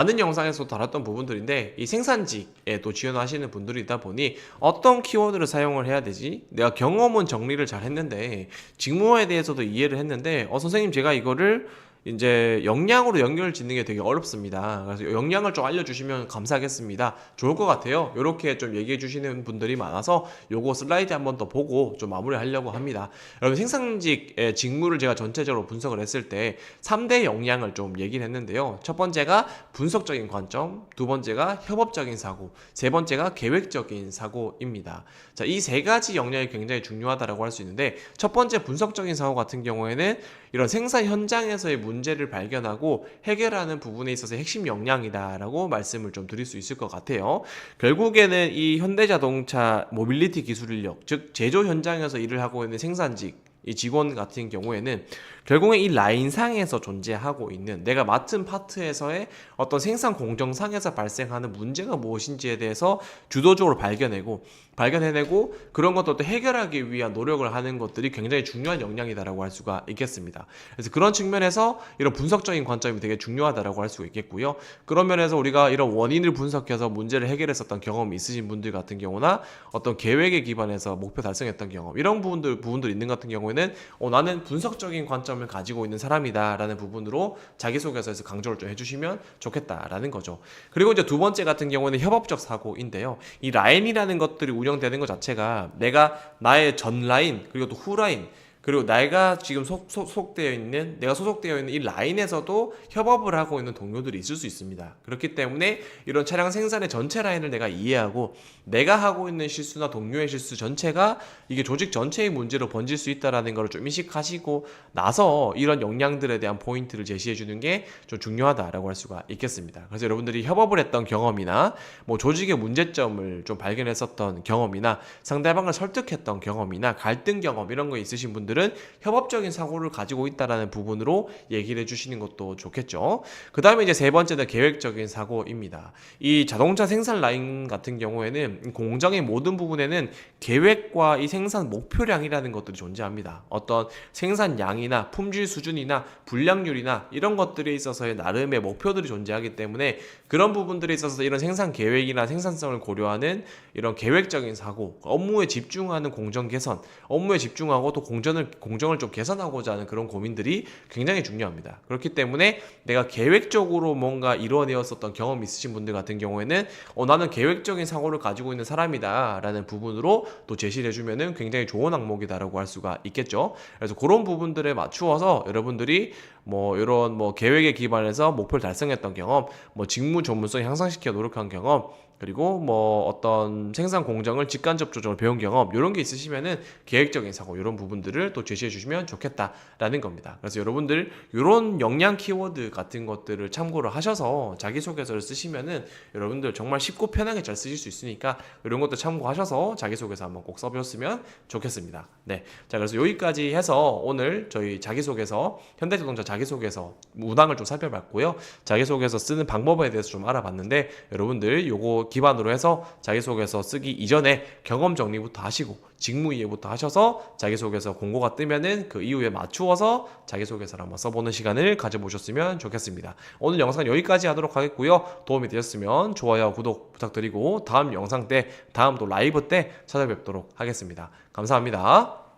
많은 영상에서 다뤘던 부분들인데 이 생산직에 또 지원하시는 분들이다 보니 어떤 키워드를 사용을 해야 되지? 내가 경험은 정리를 잘 했는데 직무에 대해서도 이해를 했는데 어 선생님 제가 이거를 이제 역량으로 연결 짓는 게 되게 어렵습니다. 그래서 역량을 좀 알려주시면 감사하겠습니다. 좋을 것 같아요. 이렇게 좀 얘기해 주시는 분들이 많아서 요거 슬라이드 한번 더 보고 좀 마무리하려고 합니다. 여러분 생산직의 직무를 제가 전체적으로 분석을 했을 때 3대 역량을 좀 얘기를 했는데요. 첫 번째가 분석적인 관점, 두 번째가 협업적인 사고, 세 번째가 계획적인 사고입니다. 자, 이 세 가지 역량이 굉장히 중요하다라고 할 수 있는데 첫 번째 분석적인 사고 같은 경우에는 이런 생산 현장에서의 문 제를 발견하고 해결하는 부분에 있어서 핵심 역량이다라고 말씀을 좀 드릴 수 있을 것 같아요. 결국에는 이 현대자동차 모빌리티 기술 인력, 즉 제조 현장에서 일을 하고 있는 생산직 이 직원 같은 경우에는 결국에 이 라인상에서 존재하고 있는 내가 맡은 파트에서의 어떤 생산 공정상에서 발생하는 문제가 무엇인지에 대해서 주도적으로 발견하고 발견해내고 그런 것들도 해결하기 위한 노력을 하는 것들이 굉장히 중요한 역량이다라고 할 수가 있겠습니다. 그래서 그런 측면에서 이런 분석적인 관점이 되게 중요하다라고 할 수가 있겠고요. 그런 면에서 우리가 이런 원인을 분석해서 문제를 해결했었던 경험이 있으신 분들 같은 경우나 어떤 계획에 기반해서 목표 달성했던 경험 이런 부분들 부분들 있는 같은 경우에는 어, 나는 분석적인 관점을 가지고 있는 사람이다라는 부분으로 자기소개서에서 강조를 좀 해주시면 좋겠다라는 거죠. 그리고 이제 두 번째 같은 경우는 협업적 사고인데요. 이 라인이라는 것들이 운영 되는 것 자체가 내가 나의 전 라인 그리고 또 후 라인 그리고 내가 지금 속, 소속되어 있는 내가 소속되어 있는 이 라인에서도 협업을 하고 있는 동료들이 있을 수 있습니다. 그렇기 때문에 이런 차량 생산의 전체 라인을 내가 이해하고 내가 하고 있는 실수나 동료의 실수 전체가 이게 조직 전체의 문제로 번질 수 있다라는 걸 좀 인식하시고 나서 이런 역량들에 대한 포인트를 제시해 주는 게 좀 중요하다라고 할 수가 있겠습니다. 그래서 여러분들이 협업을 했던 경험이나 뭐 조직의 문제점을 좀 발견했었던 경험이나 상대방을 설득했던 경험이나 갈등 경험 이런 거 있으신 분들 분들은 협업적인 사고를 가지고 있다라는 부분으로 얘기를 해주시는 것도 좋겠죠. 그 다음에 이제 세 번째는 계획적인 사고입니다. 이 자동차 생산 라인 같은 경우에는 공장의 모든 부분에는 계획과 이 생산 목표량이라는 것들이 존재합니다. 어떤 생산량이나 품질 수준이나 분량률이나 이런 것들에 있어서의 나름의 목표들이 존재하기 때문에 그런 부분들에 있어서 이런 생산 계획이나 생산성을 고려하는 이런 계획적인 사고, 업무에 집중하는 공정 개선, 업무에 집중하고 또 공전을 공정을 좀 개선하고자 하는 그런 고민들이 굉장히 중요합니다. 그렇기 때문에 내가 계획적으로 뭔가 이루어내었었던 경험이 있으신 분들 같은 경우에는 어, 나는 계획적인 사고를 가지고 있는 사람이다 라는 부분으로 또 제시를 해주면은 굉장히 좋은 항목이다라고 할 수가 있겠죠. 그래서 그런 부분들에 맞추어서 여러분들이 뭐 이런 뭐 계획에 기반해서 목표를 달성했던 경험, 뭐 직무 전문성 향상시켜 노력한 경험, 그리고 뭐 어떤 생산 공정을 직간접 조정을 배운 경험 이런 게 있으시면은 계획적인 사고 이런 부분들을 또 제시해 주시면 좋겠다라는 겁니다. 그래서 여러분들 이런 역량 키워드 같은 것들을 참고를 하셔서 자기소개서를 쓰시면은 여러분들 정말 쉽고 편하게 잘 쓰실 수 있으니까 이런 것도 참고하셔서 자기소개서 한번 꼭 써보셨으면 좋겠습니다. 네, 자 그래서 여기까지 해서 오늘 저희 자기소개서 현대자동차 자기소개서 문항을 좀 살펴봤고요. 자기소개서 쓰는 방법에 대해서 좀 알아봤는데 여러분들 요거 기반으로 해서 자기소개서 쓰기 이전에 경험 정리부터 하시고 직무 이해부터 하셔서 자기소개서 공고가 뜨면은 그 이후에 맞추어서 자기소개서를 한번 써보는 시간을 가져보셨으면 좋겠습니다. 오늘 영상 여기까지 하도록 하겠고요. 도움이 되셨으면 좋아요, 구독 부탁드리고 다음 영상 때, 다음 또 라이브 때 찾아뵙도록 하겠습니다. 감사합니다.